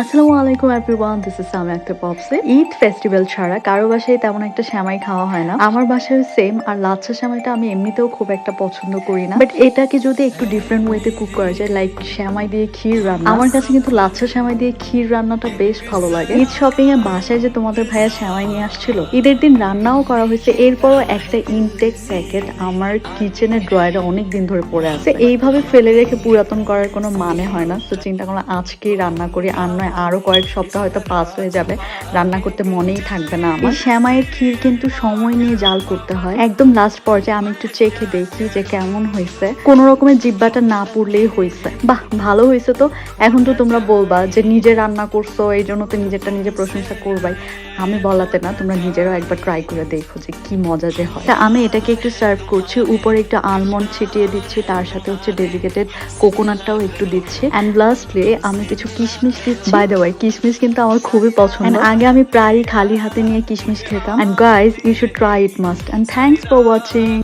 আসসালামু আলাইকুম everyone this is Sami Akhtar পপসে Eid festival ছাড়া কারও বাসায় তেমন একটা সেমাই খাওয়া হয় না। আমার বাসায় সেম আর লাচ্ছা সেমাইটা আমি এমনিতেও খুব একটা পছন্দ করি না। বাট এটাকে যদি একটু ডিফারেন্ট ওয়েতে কুক করা যায় লাইক সেমাই দিয়ে ক্ষীর রান্না। আমার কাছে কিন্তু লাচ্ছা সেমাই দিয়ে ক্ষীর রান্নাটা বেশ ভালো লাগে। ঈদ শপিং এ বাসায় যে তোমাদের ভাইয়া শ্যামাই নিয়ে আসছিল, ঈদের দিন রান্নাও করা হয়েছে। এরপরও একটা ইনটেক প্যাকেট আমার কিচেনের ড্রয়ারে অনেক দিন ধরে পড়ে আছে। এইভাবে ফেলে রেখে পুরাতন করার কোনো মানে হয় না। তো চিন্তা করলাম আজকেই রান্না করি, আর নয় আরও কয়েক সপ্তাহ হয়তো পাস হয়ে যাবে। রান্না করতে মনেই থাকবে না আমার। শ্যামাইয়ের ক্ষীর কিন্তু সময় নিয়ে জাল করতে হয়। একদম লাস্ট পর্যায়ে আমি একটু চেখে দেখি যে কেমন হয়েছে। কোন রকমের জিব্বাটা না পুড়লেই হয়েছে। বাহ ভালো হয়েছে তো। এখন তো তোমরা বলবা যে নিজে রান্না করছ এই জন্য তো নিজেরটা নিজে প্রশংসা করবাই। আমি বলাতে না তোমরা নিজেরাও একবার ট্রাই করে দেখো যে কি মজা যে হয়। তা আমি এটাকে একটু সার্ভ করছি উপরে একটু আলমন্ড ছিটিয়ে দিচ্ছি তার সাথে হচ্ছে ডেডিকেটেড কোকোনাটটাও একটু দিচ্ছি। অ্যান্ড লাস্টলি আমি কিছু কিশমিশ দিচ্ছি। বাই দ্য ওয়ে কিশমিশ কিন্তু আমার খুবই পছন্দ। And আগে আমি প্রায়ই খালি হাতে নিয়ে কিশমিশ খেতাম। And guys you should try it must and thanks for watching